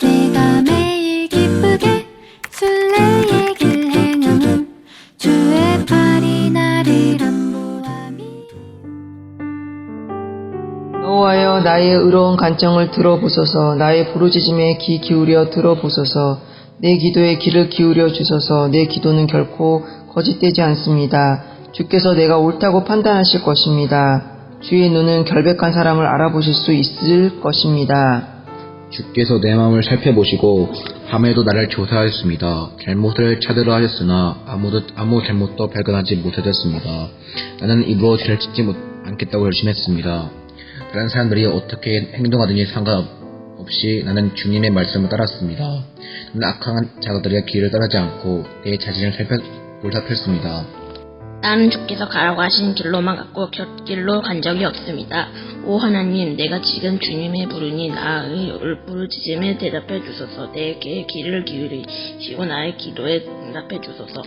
내가 매일 기쁘게 순례의 길 행함은 주의 팔이 나를 안보함이. 여호와여 나의 의로운 간청을 들어보소서. 나의 부르짖음에 귀 기울여 들어보소서. 내 기도에 귀를 기울여 주소서. 내 기도는 결코 거짓되지 않습니다. 주께서 내가 옳다고 판단하실 것입니다. 주의 눈은 결백한 사람을 알아보실 수 있을 것입니다 주께서 내 마음을 살펴보시고 밤에도 나를 조사하였습니다. 잘못을 찾으려 하셨으나 아무도 아무 잘못도 발견하지 못하셨습니다. 나는 입으로 죄를 짓지 못, 않겠다고 결심했습니다. 다른 사람들이 어떻게 행동하든지 상관없이 나는 주님의 말씀을 따랐습니다. 나는 악한 자들의 길을 따르지 않고 내 자신을 살펴 돌살폈습니다. 나는 주께서 가라고 하신 길로만 갔고 곁길로 간 적이 없습니다. 오 하나님, 내가 지금 주님의 부르니 나의 울부짖음에 대답해 주소서. 내게 귀를 기울이시고 나의 기도에 응답해 주소서.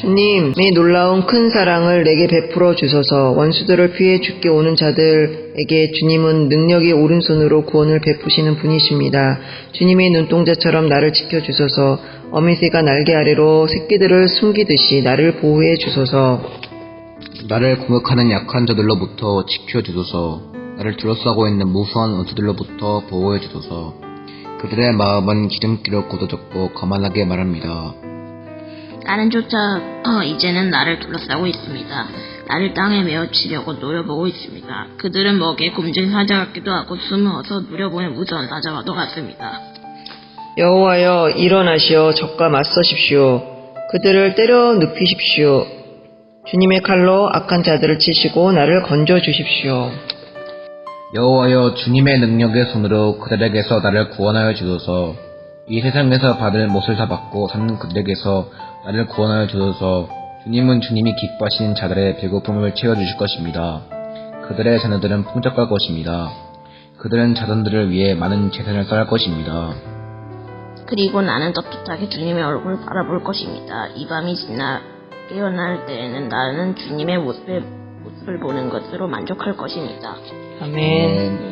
주님, 의 놀라운 큰 사랑을 내게 베풀어 주소서. 원수들을 피해 죽게 오는 자들에게 주님은 능력의 오른손으로 구원을 베푸시는 분이십니다. 주님의 눈동자처럼 나를 지켜 주소서. 어미새가 날개 아래로 새끼들을 숨기듯이 나를 보호해 주소서. 나를 공격하는 약한 자들로부터 지켜주소서. 나를 둘러싸고 있는 무수한 원수들로부터 보호해 주소서. 그들의 마음은 기름기로 굳어졌고 거만하게 말합니다. 나는 조차 어, 이제는 나를 둘러싸고 있습니다. 나를 땅에 메어치려고 노려보고 있습니다. 그들은 먹이에 굶진 사자 같기도 하고 숨어서 누려보는 무서운 사자와도 같습니다. 여호와여 일어나시어 적과 맞서십시오. 그들을 때려 눕히십시오. 주님의 칼로 악한 자들을 치시고 나를 건져 주십시오. 여호와여 주님의 능력의 손으로 그들에게서 나를 구원하여 주소서. 이 세상에서 받을 못을 다 받고 사는 그들에게서 나를 구원하여 주소서. 주님은 주님이 기뻐하시는 자들의 배고픔을 채워주실 것입니다. 그들의 자녀들은 풍족할 것입니다. 그들은 자손들을 위해 많은 재산을 쌓을 것입니다. 그리고 나는 떳떳하게 주님의 얼굴을 바라볼 것입니다. 이 밤이 지나 깨어날 때에는 나는 주님의 모습을, 모습을 보는 것으로 만족할 것입니다. 아멘. 아멘.